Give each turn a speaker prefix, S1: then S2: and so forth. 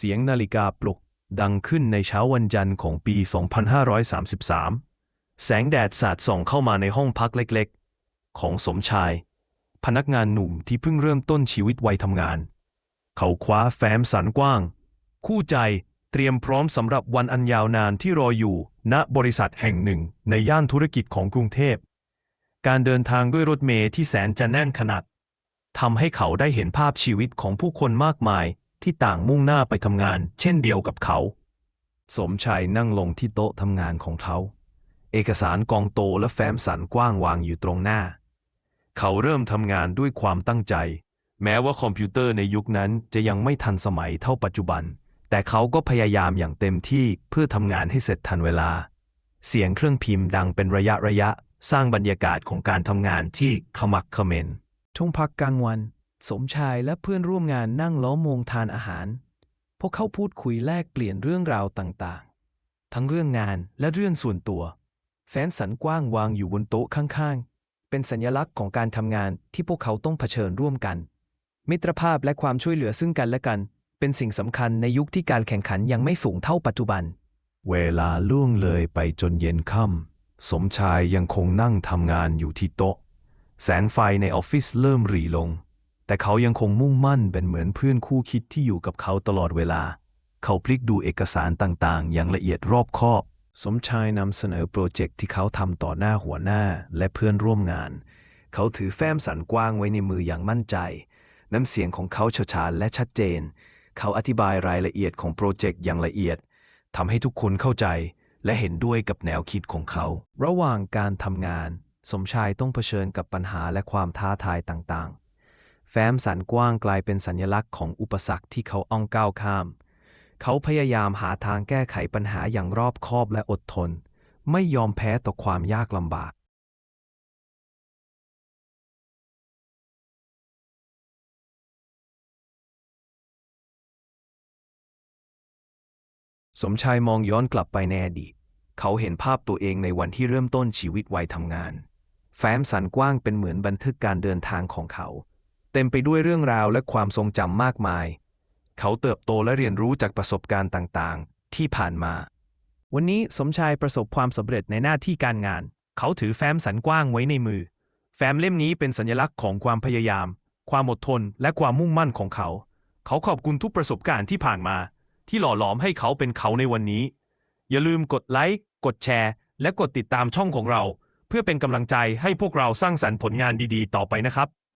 S1: เสียงนาฬิกาปลุกดังขึ้นในเช้าวันจันทร์ของปี 2533 แสงแดดสาดส่องเข้ามาในห้องพักเล็กๆ ของสมชาย พนักงานหนุ่มที่เพิ่งเริ่มต้นชีวิตวัยทำงาน เขาคว้าแฟ้มสันกว้าง คู่ใจเตรียมพร้อมสำหรับวันอันยาวนานที่รออยู่ ณบริษัทแห่งหนึ่งในย่านธุรกิจของกรุงเทพ การเดินทางด้วยรถเมล์ที่แสนจะแน่นขนาดทำให้เขาได้เห็นภาพชีวิตของผู้คนมากมาย ที่ต่างมุ่งหน้าไปทำงาน เช่นเดียวกับเขา สมชายนั่งลงที่โต๊ะทำงานของเขา เอกสารกองโตและแฟ้มสันกว้างวางอยู่ตรงหน้า เขาเริ่มทำงานด้วยความตั้งใจ แม้ว่าคอมพิวเตอร์ในยุคนั้นจะยังไม่ทันสมัยเท่าปัจจุบัน แต่เขาก็พยายามอย่างเต็มที่เพื่อทำงานให้เสร็จทันเวลา เสียงเครื่องพิมพ์ดังเป็นระยะระยะสร้างบรรยากาศของการทำงานที่ขมักขม้นช่วงพักกลางวัน สมชายและเพื่อนร่วมงานนั่งล้อมวงทานอาหาร พวกเขาพูดคุยแลกเปลี่ยนเรื่องราวต่างๆ ทั้งเรื่องงานและเรื่องส่วนตัว แฟ้นสันกว้างวางอยู่บนโต๊ะข้างๆ เป็นสัญลักษณ์ของการทำงานที่พวกเขาต้องเผชิญร่วมกัน มิตรภาพและความช่วยเหลือซึ่งกันและกัน เป็นสิ่งสำคัญในยุคที่การแข่งขันยังไม่สูงเท่าปัจจุบัน เวลาล่วงเลยไปจนเย็นค่ำสมชายยังคงนั่งทำงานอยู่ที่โต๊ะ แสงไฟในออฟฟิศเริ่มหรี่ลง แต่เขายังคงมุ่งมั่นเป็นเหมือนเพื่อนคู่คิดที่อยู่กับเขาตลอดเวลา เขาพลิกดูเอกสารต่างๆ อย่างละเอียดรอบคอบ สมชายนำเสนอโปรเจกต์ที่เขาทำต่อหน้าหัวหน้าและเพื่อนร่วมงาน เขาถือแฟ้มสันกว้างไว้ในมืออย่างมั่นใจ น้ำเสียงของเขาเฉฉานและชัดเจน เขาอธิบายรายละเอียดของโปรเจกต์อย่างละเอียดทำให้ทุกคนเข้าใจและเห็นด้วยกับแนวคิดของเขา ระหว่างการทำงาน สมชายต้องเผชิญกับปัญหาและความท้าทายต่างๆ แฟ้มสันกว้างกลายเป็นสัญลักษณ์ของอุปสรรคที่เขาอ้องก้าวข้าม เขาพยายามหาทางแก้ไขปัญหาอย่างรอบคอบและอดทน ไม่ยอมแพ้ต่อความยากลำบาก สมชายมองย้อนกลับไปในอดีต เขาเห็นภาพตัวเองในวันที่เริ่มต้นชีวิตวัยทำงาน แฟ้มสันกว้างเป็นเหมือนบันทึกการเดินทางของเขา ต็มไปด้วยเรื่องราวและความทรงจำมากมาย เขาเติบโตและเรียนรู้จากประสบการณ์ต่างๆ ที่ผ่านมา วันนี้สมชายประสบความสำเร็จในหน้าที่การงาน เขาถือแฟ้มสันกว้างไว้ในมือ แฟ้มเล่มนี้เป็นสัญลักษณ์ของความพยายาม ความอดทน และความมุ่งมั่นของเขา เขาขอบคุณทุกประสบการณ์ที่ผ่านมา ที่หล่อหลอมให้เขาเป็นเขาในวันนี้ อย่าลืมกดไลค์ กดแชร์ และกดติดตามช่องของเรา เพื่อเป็นกำลังใจให้พวกเราสร้างสรรค์ผลงานดีๆ ต่อไปนะครับ